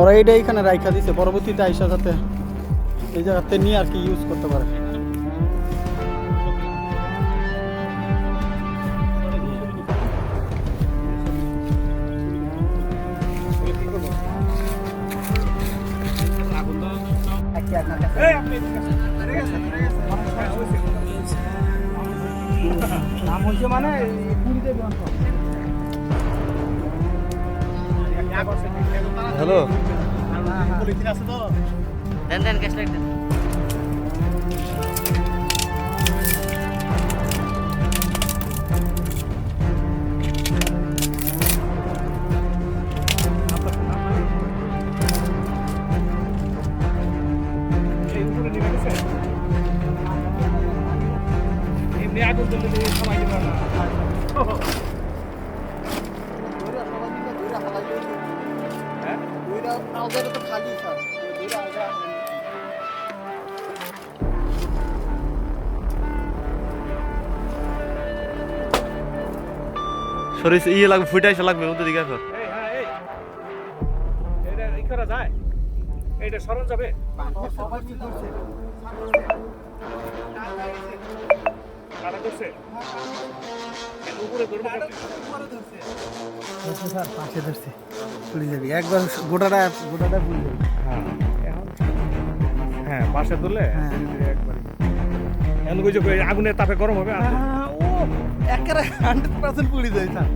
ওরা এইটা এখানে রাইখা দিছে, পরবর্তীতে আইসা যাতে এই জায়গাতে নিয়ে আর কি ইউজ করতে পারে। মানে হ্যালো। দেন দেন ক্যাশ লাইট দেন আগুন তো সময় দিতে না সরিষ ইয়ে লাগবে ফুটে এসে লাগবে ওদের দিকে আসো। এই হ্যাঁ এই। এটা করা যায়। এইটা সরল যাবে। করছে? স্যার পাশে ধরছে। পুড়ে যাবি। একবার গোটাটা গোটাটা পুড়ে যাবে। হ্যাঁ। এখন হ্যাঁ পাশে ধরলে হ্যাঁ। একবারে এখন কইছে আগুনের তাপে গরম হবে ও একেবারে হান্ড্রেড পার্সেন্ট পুড়ে যায় স্যার।